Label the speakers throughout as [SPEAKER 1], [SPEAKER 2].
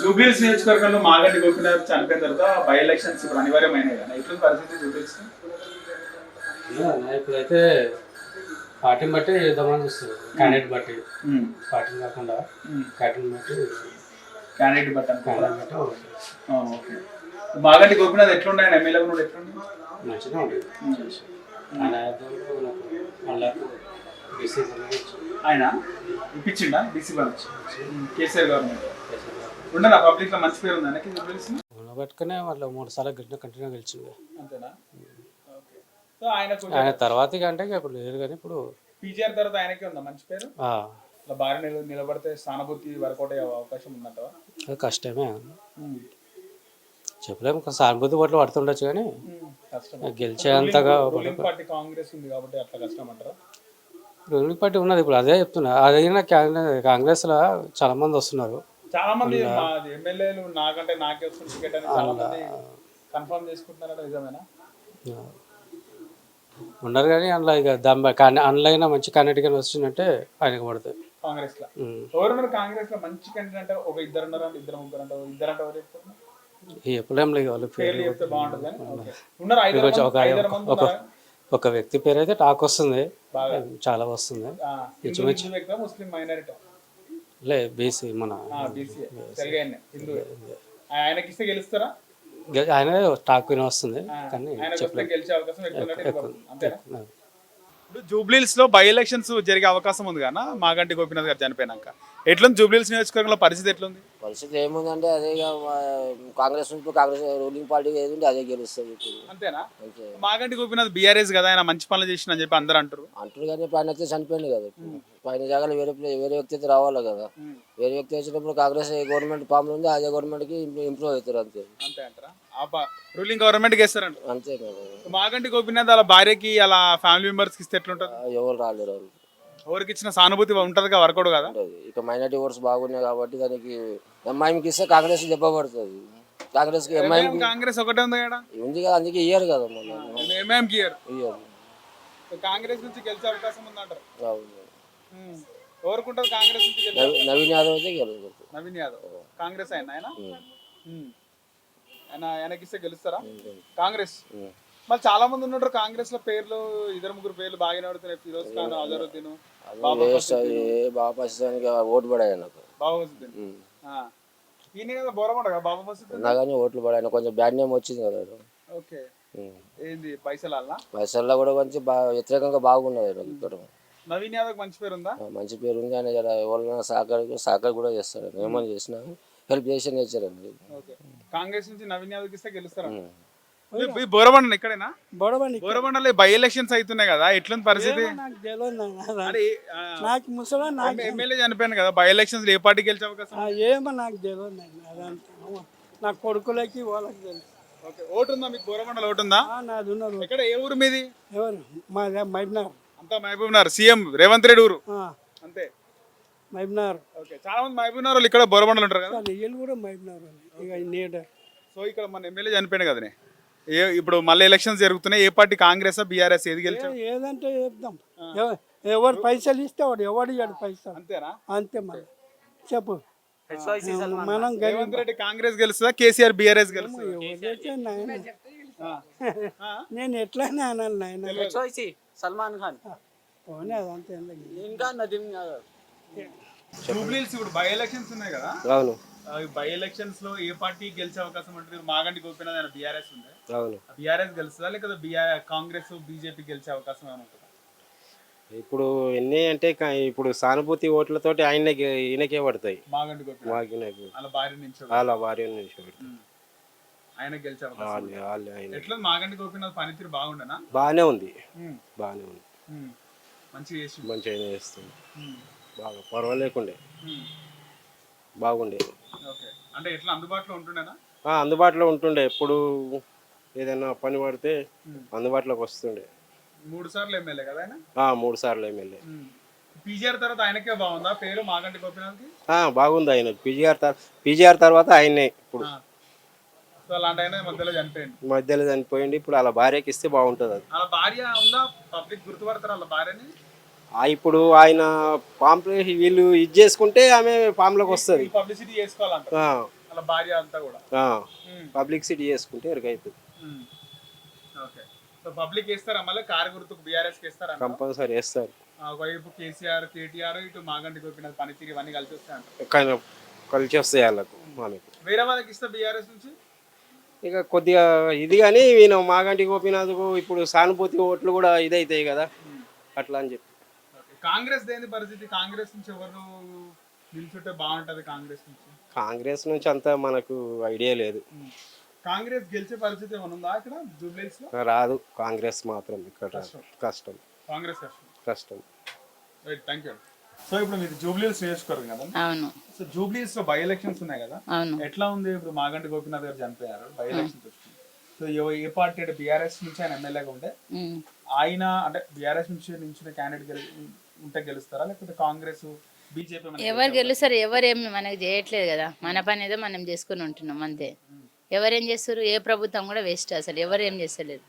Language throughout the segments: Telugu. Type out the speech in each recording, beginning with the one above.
[SPEAKER 1] జూబ్లీస్ నియోజకవర్గంలో మాగంటి గోపీనాథ్ చనిపోయిన తర్వాత బై ఎలక్షన్స్ ఇప్పుడు అనివార్యమైనవి కదా? పరిస్థితి జూబ్లీస్
[SPEAKER 2] ఇప్పుడైతే పార్టీని బట్టి ఇద్దామని చూస్తారు. క్యాండిడేట్ బట్టి. పార్టీని కాకుండా క్యాండిడేట్ బట్టి.
[SPEAKER 1] క్యాండిడేట్ బట్టి
[SPEAKER 2] క్యాండిడేట్ బట్టి ఓకే.
[SPEAKER 1] మాగంటి గోపీనాథ్ ఎట్లుండే ఆయన ఎమ్మెల్యే కూడా ఎట్లుండే
[SPEAKER 2] మంచిగా ఉండేది ఆయన బీసీ
[SPEAKER 1] ఇప్పించిండా? డీసీ బంచ్ కేసీఆర్ గవర్నమెంట్ ఉండదా పబ్లిక్లో మంచి పేరు ఉంది ఆయనకి జూబ్లీస్
[SPEAKER 2] పట్టుకునే వాళ్ళు మూడు సార్లు గెలిచిన కంటిన్యూ గెలిచింది
[SPEAKER 1] అంతేనా? సో ఆయన
[SPEAKER 2] ఆయన తర్వాత ఇక ఇప్పుడు లేదు కానీ ఇప్పుడు
[SPEAKER 1] పీజీఆర్ తర్వాత ఆయనకే ఉందా మంచి పేరు? భార్య నిల- నిలబడితే సానుభూతి వర్కౌట్ అయ్యే అవకాశం ఉందంటవా
[SPEAKER 2] అది కష్టమే. చెప్పలేము సానుభూతి పట్ల పడుతుండొచ్చు కానీ గెలిచేంతగా
[SPEAKER 1] రూలింగ్ పార్టీ కాంగ్రెస్ ఉంది కాబట్టి అట్లా కష్టం అంటారా
[SPEAKER 2] రూలింగ్ పార్టీ ఉన్నది ఇప్పుడు అదే చెప్తున్నా. అదైనా కాంగ్రెస్లో చాలా మంది వస్తున్నారు.
[SPEAKER 1] చాలా మంది ఎమ్మెల్యేలు నాకంటే నాకే వస్తుంది టికెట్ అని చాలా మంది కన్ఫర్మ్ చేసుకుంటున్నారట నిజమేనా.
[SPEAKER 2] ఉన్నారు కానీ అందులో ఇక దమ్ కానీ అందులో మంచి క్యాండిడేట్ కానీ వచ్చిందంటే ఆయనకు పడుతుంది కాంగ్రెస్లో.
[SPEAKER 1] ఎవరున్నారు కాంగ్రెస్లో మంచి క్యాండిడేట్ అంటే ఒక ఇద్దరు ఉన్నారు? ఇద్దరు ముగ్గురు అంటే ఇద్దరు అంటే ఎవరు
[SPEAKER 2] చెప్పలేం లేదు వాళ్ళ పేరు
[SPEAKER 1] పేర్లు చెప్తే బాగుంటుంది ఉన్నారు ఐదు
[SPEAKER 2] ఒక ఒక? ఒక వ్యక్తి పేరు అయితే టాక్ వస్తుంది.
[SPEAKER 1] బాగా.
[SPEAKER 2] చాలా వస్తుంది.
[SPEAKER 1] ముస్లిం మైనారిటీ.
[SPEAKER 2] లే బీసీ మన
[SPEAKER 1] ఆయనకి ఇస్తే గెలుస్తారా?
[SPEAKER 2] ఆయన టాక్ విని వస్తుంది కానీ.
[SPEAKER 1] ఇప్పుడు జూబ్లీస్లో బై ఎలక్షన్స్ జరిగే అవకాశం ఉంది కదా మాగంటి గోపీనాథ్ గారు చనిపోయినాక. ఎట్లుంది జూబ్లీస్ నియోజకవర్గంలో పరిస్థితి ఎట్లుంది?
[SPEAKER 3] పరిస్థితి ఏముందంటే అదే ఇక కాంగ్రెస్ నుంచి కాంగ్రెస్ రూలింగ్ పార్టీ ఏది ఉంటే అదే గెలుస్తుంది
[SPEAKER 1] అంతేనా?
[SPEAKER 3] అంతే.
[SPEAKER 1] మాగంటి గోపీనాథ్ బీఆర్ఎస్ కదా ఆయన మంచి పనులు చేసిన అని చెప్పి అందరూ అంటారు
[SPEAKER 3] అంటారు కానీ ఆయన అయితే చనిపోయింది కదా పైన జాగాలో వేరే వేరే వ్యక్తి అయితే రావాలి కదా. వేరే వ్యక్తి వచ్చినప్పుడు కాంగ్రెస్ గవర్నమెంట్ ఫామ్లో ఉంది అదే గవర్నమెంట్కి ఇంప్రూవ్ అవుతారు అంతే.
[SPEAKER 1] అంతే అంటారా? రూలింగ్ గవర్నమెంట్ వేస్తారంట
[SPEAKER 3] అంతే కదా.
[SPEAKER 1] మాగంటి గోపీనాథ్ అలా భార్యకి అలా ఫ్యామిలీ మెంబర్స్కి ఇస్తే ఎట్లుంటది?
[SPEAKER 3] ఎవరు రాలేరు
[SPEAKER 1] ఎవరికి ఇచ్చిన సానుభూతి ఉంటది వర్కౌట్ కదా?
[SPEAKER 3] ఇక మైనార్టీ ఓట్స్ బాగున్నాయి కాబట్టి దానికి ఎంఐఎంకి ఇస్తే కాంగ్రెస్ దెబ్బ పడుతుంది. కాంగ్రెస్కి ఎంఐఎం
[SPEAKER 1] కాంగ్రెస్ ఒకటే ఉంది కదా
[SPEAKER 3] ఉంది కదా అందుకే ఇయ్యరు కదా
[SPEAKER 1] ఇయ్యరు.
[SPEAKER 3] ఇయ్యరు.
[SPEAKER 1] కాంగ్రెస్ నుంచి గెలిచే అవకాశం ఉందంటారు. ఎవరుకుంటారు కాంగ్రెస్ నుంచి
[SPEAKER 3] నవీన్ యాదవ్ అయితే గెలుస్తుంది
[SPEAKER 1] నవీన్ యాదవ్. కాంగ్రెస్ ఆయన ఆయన? ఉమ్. ఆయన ఆయనకి ఇస్తే గెలుస్తారా. కాంగ్రెస్? మరి చాలా మంది ఉన్నారు. కాంగ్రెస్లో పేర్లు ఇద్దరు ముగ్గురు పేర్లు బాగానే పడుతున్నాయి ఫిరోజ్ ఖాన్ అజరుద్దీన్
[SPEAKER 3] బాబా ఓటు పడాయి నాకు.
[SPEAKER 1] బాబా వసుద్దీన్ ఆ. ఈయన కదా బోరమంట కదా బాబా
[SPEAKER 3] ఓట్లు పడాయి. కొంచెం బ్యాడ్ నేమ్ వచ్చింది కదా
[SPEAKER 1] ఓకే. ఏంది పైసలు అలా
[SPEAKER 3] పైసల్లో కూడా కొంచెం బాగా వ్యతిరేకంగా బాగున్నది
[SPEAKER 1] నవీన్ యాదవ్ మంచి పేరు ఉందా?
[SPEAKER 3] మంచి పేరు ఉంది ఆయన ఎవరైనా సహకార సహకారం కూడా చేస్తాడు ఏమని చేసినా హెల్ప్ చేసి నేర్చారండి
[SPEAKER 1] ఓకే. కాంగ్రెస్ నుంచి నవీన్ యాదవ్ ఇస్తే గెలుస్తారా? ఈ బోరబండ ఇక్కడేనా
[SPEAKER 4] బొడబండి
[SPEAKER 1] బోరబండలో బై ఎలక్షన్స్ అవుతున్నాయి కదా ఎట్లుంది పరిస్థితి?
[SPEAKER 4] నాకు తెలియదు
[SPEAKER 1] ఆ,
[SPEAKER 4] నాకు ముసలా నాకు
[SPEAKER 1] ఎమ్మెల్యే చనిపోయాను కదా బై ఎలక్షన్స్ ఏ పార్టీ గెలిచే అవకాశం
[SPEAKER 4] ఆ, ఏమో నాకు తెలియదు. అదంతా. నా కొడుకులకి వాళ్ళకి తెలుసు
[SPEAKER 1] ఓకే ఓటు ఉందా మీకు బోరబండలో? ఓటు ఉందా
[SPEAKER 4] ఆ, నాది ఉన్నారు
[SPEAKER 1] ఎక్కడ ఏ ఊరు మీది?
[SPEAKER 4] ఎవరు? మా మైబ్నార్.
[SPEAKER 1] అంతా మహబూబ్ నగర్ సీఎం రేవంత్ రెడ్డి ఊరు? అంతే.
[SPEAKER 4] మైబ్నార్.
[SPEAKER 1] ఓకే చాలా మంది మహబూబ్ నగర్ వాళ్ళు ఇక్కడ బోరబండలు ఉంటారు కదా?
[SPEAKER 4] కానీ వీళ్ళు కూడా మైబ్నార్ వాళ్ళు. ఇక నీడర్
[SPEAKER 1] సో ఇక్కడ మన ఎమ్మెల్యే చనిపోయాడు కదనే? ఏ ఇప్పుడు మళ్ళీ ఎలక్షన్స్ జరుగుతున్నాయి. ఏ పార్టీ? కాంగ్రెస్ బీఆర్ఎస్? ఏది గెలిచావు
[SPEAKER 4] ఏదంటే చెప్దాం. ఎవ- ఎవరు పైసలు ఇస్తే వాడు ఎవడు ఇయ్యాడు పైసలు?
[SPEAKER 1] అంతేనా?
[SPEAKER 4] అంతే మరి. చెప్పు. మనం
[SPEAKER 1] రేవంత్ రెడ్డి కాంగ్రెస్ గెలుస్తుందా? కేసీఆర్ బీఆర్ఎస్ గెలుస్తుందా?
[SPEAKER 4] నేను ఎట్లయినా అనాలి నాయన.
[SPEAKER 5] సల్మాన్ ఖాన్.
[SPEAKER 4] పోనీ అదంతా
[SPEAKER 5] ఇంకా నదీం యాదవ్.
[SPEAKER 1] ఇప్పుడు బై ఎలక్షన్స్ ఉన్నాయి కదా?
[SPEAKER 3] అవును.
[SPEAKER 1] బై ఎలక్షన్స్లో ఏ పార్టీ గెలిచే అవకాశం ఉంటుంది? మాగంటి గోపీనాథ్ ఆయన బీఆర్ఎస్ ఉంది?
[SPEAKER 3] అవును.
[SPEAKER 1] బీఆర్ఎస్ గెలుస్తుందా? లేకపోతే బీఆర్ కాంగ్రెస్ బీజేపీ గెలిచే అవకాశం ఏమైనా ఉంటుందా?
[SPEAKER 6] ఇప్పుడు ఎన్ని అంటే క- ఇప్పుడు సానుభూతి ఓట్లతోటి ఆయనకి ఈయనకే పడతాయి.
[SPEAKER 1] మాగంటి గోపీనాథ్.
[SPEAKER 6] మాకు ఈయనకు
[SPEAKER 1] వాళ్ళ భార్య నుంచి
[SPEAKER 6] వాళ్ళ భార్య నుంచి.
[SPEAKER 1] ఆయన గెలిచే అవకాశం
[SPEAKER 6] వాళ్ళు వాళ్ళు ఆయన.
[SPEAKER 1] ఎట్లా మాగంటి గోపీనాథ్ పనితీరు బాగుండనా?
[SPEAKER 6] బాగానే ఉంది.
[SPEAKER 1] ఉమ్,
[SPEAKER 6] బాగానే ఉంది.
[SPEAKER 1] ఉమ్. మంచిగా చేసి
[SPEAKER 6] మంచిగా చేస్తుంది బాగా పర్వాలేకుండే.
[SPEAKER 1] ఉమ్.
[SPEAKER 6] బాగుండే.
[SPEAKER 1] ఓకే అంటే ఎట్లా? అందుబాటులో ఉంటుండేనా?
[SPEAKER 6] అందుబాటులో ఉంటుండే. ఎప్పుడు ఏదైనా పని పడితే అందుబాటులోకి వస్తుండే.
[SPEAKER 1] మూడు సార్లు ఎమ్మెల్యే కదా ఆయన?
[SPEAKER 6] ఆ, మూడు సార్లు ఎమ్మెల్యే.
[SPEAKER 1] పీజీఆర్ తర్వాత ఆయనకే బాగుందా? పేరు మాగంటి గోపీనాథ్కి?
[SPEAKER 6] ఆ, బాగుంది ఆయన. పీజీఆర్ తర్వాత పీజీఆర్ తర్వాత ఆయనే ఇప్పుడు.
[SPEAKER 1] మధ్యలో చనిపోయింది
[SPEAKER 6] ఇప్పుడు అలా భార్యకి ఇస్తే బాగుంటుంది అది.
[SPEAKER 1] వాళ్ళ భార్య ఉందా? పబ్లిక్ గుర్తుపడతారు వాళ్ళ భార్యని?
[SPEAKER 6] ఇప్పుడు ఆయన పాంప్లే వీళ్ళు ఇది చేసుకుంటే ఆమె పాంలోకి వస్తుంది.
[SPEAKER 1] పబ్లిసిటీ చేసుకోవాలంట భార్య అంతా కూడా.
[SPEAKER 6] చేసుకుంటే ఎరుకైతుంది
[SPEAKER 1] ఓకే. సో పబ్లిక్ వేస్తారా మళ్ళీ? కారు గుర్తుకు బీఆర్ఎస్కి వేస్తారా
[SPEAKER 6] కంపల్సరీ వేస్తారు.
[SPEAKER 1] ఒకవైపు కేసీఆర్ కేటీఆర్ ఇటు మాగంటి గోపినాథ్ పనితీరు ఇవన్నీ కలిసి వస్తాయంట
[SPEAKER 6] కానీ కలిసి వస్తాయి వాళ్ళకు మనకు
[SPEAKER 1] వేరే వాళ్ళకి ఇస్తే బీఆర్ఎస్ నుంచి?
[SPEAKER 6] ఇక కొద్దిగా ఇది కానీ ఈయన మాగంటి గోపీనాథ్కు ఇప్పుడు సానుభూతి ఓట్లు కూడా ఇదైతాయి కదా. అట్లా అని చెప్పి.
[SPEAKER 1] కాంగ్రెస్ దేని పరిస్థితి? కాంగ్రెస్ నుంచి ఎవరు నిల్చుంటే బాగుంటది కాంగ్రెస్ నుంచి?
[SPEAKER 6] కాంగ్రెస్ నుంచి అంతా మనకు ఐడియా లేదు.
[SPEAKER 1] కాంగ్రెస్ గెలిచే పరిస్థితి ఏమైనా ఉందా ఇక్కడ జూబ్లీస్లో
[SPEAKER 6] రాదు. కాంగ్రెస్ మాత్రం ఇక్కడ. కష్టం.
[SPEAKER 1] కాంగ్రెస్ కష్టం.
[SPEAKER 6] కష్టం.
[SPEAKER 1] రైట్ థ్యాంక్ యూ సో ఇప్పుడు మీరు జూబ్లీస్ నియోజకవర్గం కదా?
[SPEAKER 7] అవును.
[SPEAKER 1] సో జూబ్లీస్లో బై ఎలక్షన్స్ ఉన్నాయి కదా?
[SPEAKER 7] అవును.
[SPEAKER 1] ఎట్లా ఉంది? ఇప్పుడు మాగంటి గోపీనాథ్ గారు చనిపోయారు బై ఎలక్షన్స్ వచ్చింది సో ఏ పార్టీ అంటే బీఆర్ఎస్ నుంచి ఆయన ఎమ్మెల్యేగా ఉంటే. ఆయన అంటే బీఆర్ఎస్ నుంచి నించిన క్యాండిడేట్ ఉంటే గెలుస్తారా? లేకపోతే కాంగ్రెస్ బీజేపీ
[SPEAKER 7] ఎవరు గెలుస్తారు ఎవరేం మనకు చేయట్లేదు కదా. మన పని ఏదో మనం చేసుకుని ఉంటున్నాం అంతే. ఎవరేం చేస్తారు ఏ ప్రభుత్వం కూడా వేస్ట్ అసలు. ఎవరు ఏం చేస్తలేరు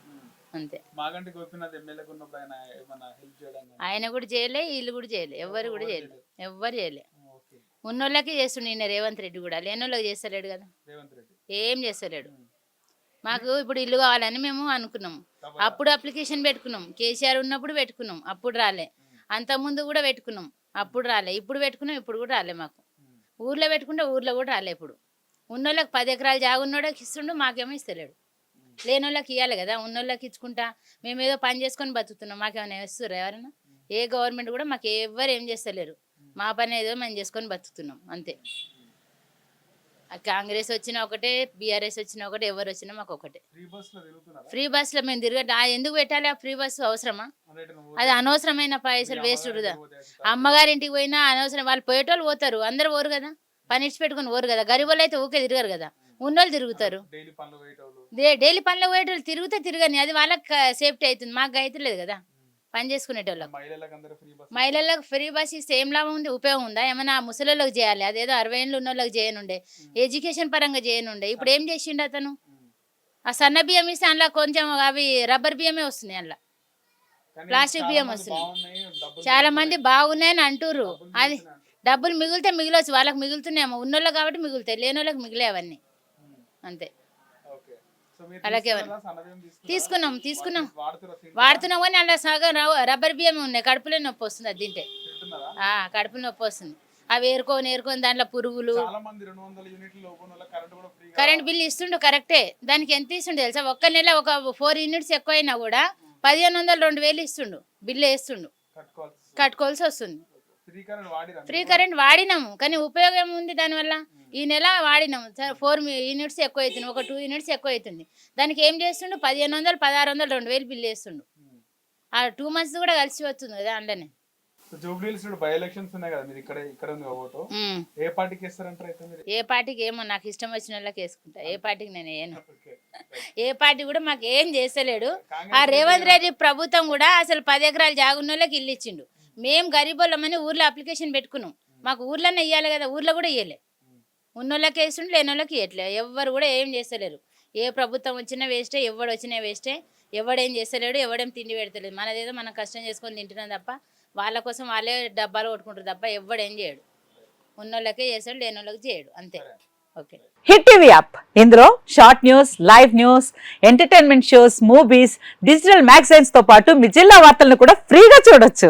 [SPEAKER 7] అంతే.
[SPEAKER 1] మాగంటి గోపీనాథ్ ఉన్నప్పుడు ఆయన ఏమైనా హెల్ప్ చేయడం కానీ?
[SPEAKER 7] ఆయన కూడా చేయలే వీళ్ళు కూడా చేయలే. ఎవరు కూడా చేయలే? ఎవ్వరు చేయలే.
[SPEAKER 1] ఓకే
[SPEAKER 7] ఉన్నోళ్ళకి చేస్తుండే ఈయన రేవంత్ రెడ్డి కూడా. లేనోళ్ళకి చేస్తలేడు కదా.
[SPEAKER 1] రేవంత్ రెడ్డి.
[SPEAKER 7] ఏం చేస్తలేడు. మాకు ఇప్పుడు ఇల్లు కావాలని మేము అనుకున్నాం. అప్పుడు అప్లికేషన్ పెట్టుకున్నాం. కేసీఆర్ ఉన్నప్పుడు పెట్టుకున్నాం. అప్పుడు రాలే. అంతకుముందు కూడా పెట్టుకున్నాం. అప్పుడు రాలే ఇప్పుడు పెట్టుకున్నాం ఇప్పుడు కూడా రాలే మాకు. ఊర్లో పెట్టుకుంటే ఊర్లో కూడా రాలే ఇప్పుడు. ఉన్నోళ్ళకి పది ఎకరాలు జాగా ఉన్నోళ్ళకి ఇస్తుండు మాకేమో ఇస్తలేడు. లేనోళ్ళకి ఇవ్వాలి కదా ఉన్నోళ్ళకి ఇచ్చుకుంటా. మేము ఏదో పని చేసుకొని బతుకుతున్నాం మాకేమైనా ఇస్తుర్రా ఎవరైనా? ఏ గవర్నమెంట్ కూడా మాకు ఎవ్వరు ఏం చేస్తలేరు. మా పని ఏదో మేము చేసుకొని బతుకుతున్నాం అంతే. కాంగ్రెస్ వచ్చినా ఒకటే బీఆర్ఎస్ వచ్చినా ఒకటే ఎవరు వచ్చినా మాకు ఒకటే.
[SPEAKER 1] ఫ్రీ
[SPEAKER 7] బస్సులో మేము తిరగట ఆ ఎందుకు పెట్టాలి ఆ ఫ్రీ బస్సు అవసరమా? అది అనవసరమైన పైసలు వేస్ట్ వృధా. అమ్మగారింటికి పోయినా అనవసరం వాళ్ళు పోయేటోళ్ళు పోతారు అందరు పోరు కదా. పని పెట్టుకుని పోరు కదా. గరీబోళ్ళు అయితే ఊకే తిరగరు కదా. ఉన్నోళ్ళు తిరుగుతారు.
[SPEAKER 1] డైలీ పనులు పోయేటోళ్ళు.
[SPEAKER 7] డే- డైలీ పనిలో పోయేటోళ్ళు తిరిగితే తిరగని అది వాళ్ళకి సేఫ్టీ అవుతుంది. మాకు అవుతలేదు కదా. పని చేసుకునేటోళ్ళకి
[SPEAKER 1] మహిళలకు ఫ్రీ బస్
[SPEAKER 7] మహిళలకు ఫ్రీ బస్ ఇస్తే ఏం లాభం ఉంది? ఉపయోగం ఉందా? ఏమైనా ముసలిళ్ళకి చేయాలి. అదేదో అరవై ఏళ్ళు ఉన్న వాళ్ళకి చేయనుండే ఎడ్యుకేషన్ పరంగా చేయనుండే. ఇప్పుడు ఏం చేసిండు అతను? ఆ సన్న బియ్యం ఇస్తే అందులో కొంచెం అవి రబ్బర్ బియ్యమే వస్తున్నాయి అందులో. ప్లాస్టిక్ బియ్యం వస్తున్నాయి.
[SPEAKER 1] డబ్బులు
[SPEAKER 7] చాలా మంది బాగున్నాయని అంటుర్రు. అది. డబ్బులు మిగిలితే మిగిలొచ్చు. వాళ్ళకి మిగులుతున్నాయేమో. ఉన్నోళ్ళకి కాబట్టి మిగులుతాయి. లేనోళ్ళకి మిగిలే అవన్నీ. అంతే. అలాగే? తీసుకున్నాం తీసుకున్నాం? వాడుతున్నాం కానీ అందులో సగం రబ్బర్ బియ్యం ఉన్నాయి కడుపులో నొప్పి వస్తుంది అది తింటే. కడుపులో నొప్పి వస్తుంది. అవి ఏరుకొని ఏరుకొని దాంట్లో పురుగులు.
[SPEAKER 1] కరెంట్
[SPEAKER 7] బిల్ ఇస్తుండు కరెక్టే. దానికి ఎంత ఇస్తుండు తెలుసా? ఒక్క నెల ఒక ఫోర్ యూనిట్స్ ఎక్కువైనా కూడా పదిహేను వందలు రెండు వేలు ఇస్తుండు. బిల్లు వేస్తుండు.
[SPEAKER 1] కట్టుకోవాల్సి
[SPEAKER 7] వస్తుంది.
[SPEAKER 1] ఫ్రీ కరెంట్
[SPEAKER 7] వాడినాము. కానీ ఉపయోగం ఉంది దానివల్ల? ఈ నెల వాడినాము. సరే ఫోర్ యూనిట్స్ ఎక్కువ అవుతుంది. ఒక టూ యూనిట్స్ ఎక్కువ అవుతుంది. దానికి ఏం చేస్తుండు? పదిహేను వందలు పదహారు వందలు రెండు వేలు బిల్లు వేస్తుండు ఆ టూ మంత్స్ కూడా కలిసి వస్తుంది కదా అందులోనే.
[SPEAKER 1] ఏ పార్టీకి
[SPEAKER 7] ఏమో నాకు ఇష్టం వచ్చిన వాళ్ళకి వేసుకుంటా. ఏ పార్టీకి నేను వేయను.
[SPEAKER 1] ఓకే.
[SPEAKER 7] ఏ పార్టీ కూడా మాకు ఏం చేస్తలేడు. ఆ రేవంత్ రెడ్డి ప్రభుత్వం కూడా అసలు పది ఎకరాలు జాగున్న వాళ్ళకి ఇల్లు ఇచ్చిండు. మేము గరీబోళ్ళమని ఊర్లో అప్లికేషన్ పెట్టుకున్నాం. మాకు ఊర్లోనే ఇవ్వాలి కదా ఊర్లో కూడా ఇవ్వలే ఉన్నోళ్ళకి వేస్తుండే లేనోళ్ళకి ఇవ్వట్లే ఎవ్వరు కూడా ఏం చేస్తలేరు. ఏ ప్రభుత్వం వచ్చినా వేస్టే ఎవడు వచ్చినా వేస్టే. ఎవడేం చేస్తలేడు ఎవడేం తిండి పెడతలేదు. మనదేదో మనం కష్టం చేసుకొని తింటున్నాం తప్ప వాళ్ళ కోసం వాళ్ళే డబ్బాలు కొట్టుకుంటారు తప్ప ఎవడేం చేయడు. ఉన్నోళ్ళకే చేస్తాడు లేనోళ్ళకి చేయడు. అంతే. ఓకే.
[SPEAKER 8] Hit TV app. ఇందులో short news live news entertainment shows movies digital మ్యాగజైన్స్తో పాటు మీ జిల్లా వార్తలను కూడా ఫ్రీగా చూడొచ్చు.